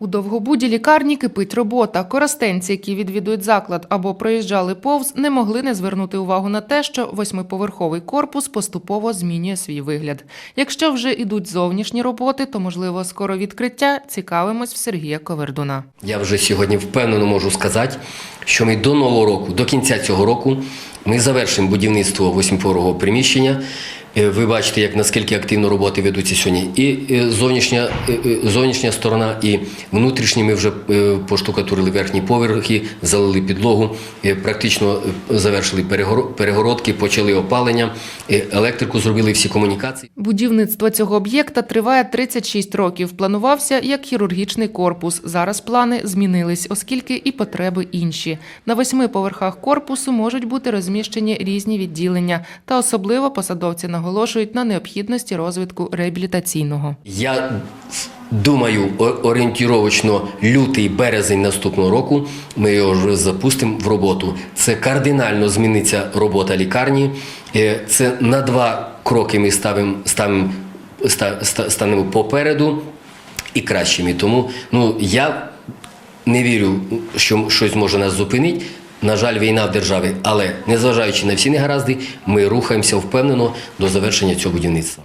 У довгобуді лікарні кипить робота. Коростенці, які відвідують заклад або проїжджали повз, не могли не звернути увагу на те, що восьмиповерховий корпус поступово змінює свій вигляд. Якщо вже ідуть зовнішні роботи, то можливо скоро відкриття. Цікавимось в Сергія Ковердуна. Я вже сьогодні впевнено можу сказати, що ми до нового року, до кінця цього року, ми завершимо будівництво восьмиповерхового приміщення. Е, Ви бачите, як наскільки активно роботи ведуться сьогодні. І е, зовнішня, е, зовнішня сторона, і внутрішні ми вже поштукатурили верхні поверхи, залили підлогу, практично завершили перегоро- перегородки, почали опалення, електрику зробили всі комунікації. Будівництво цього об'єкта триває 36 років. Планувався як хірургічний корпус. Зараз плани змінились, оскільки і потреби інші. На восьми поверхах корпусу можуть бути розміщені різні відділення, та особливо посадовці наголошують на необхідності розвитку реабілітаційного. Я думаю, орієнтіровочно лютий березень наступного року ми його вже запустимо в роботу. Це кардинально зміниться робота лікарні. Е, Це на два кроки ми ставимо, ставимо, ста- ста- станемо попереду і кращими. Тому ну, я не вірю, що щось може нас зупинити. На жаль, війна в державі, але незважаючи на всі негаразди, ми рухаємося впевнено до завершення цього будівництва.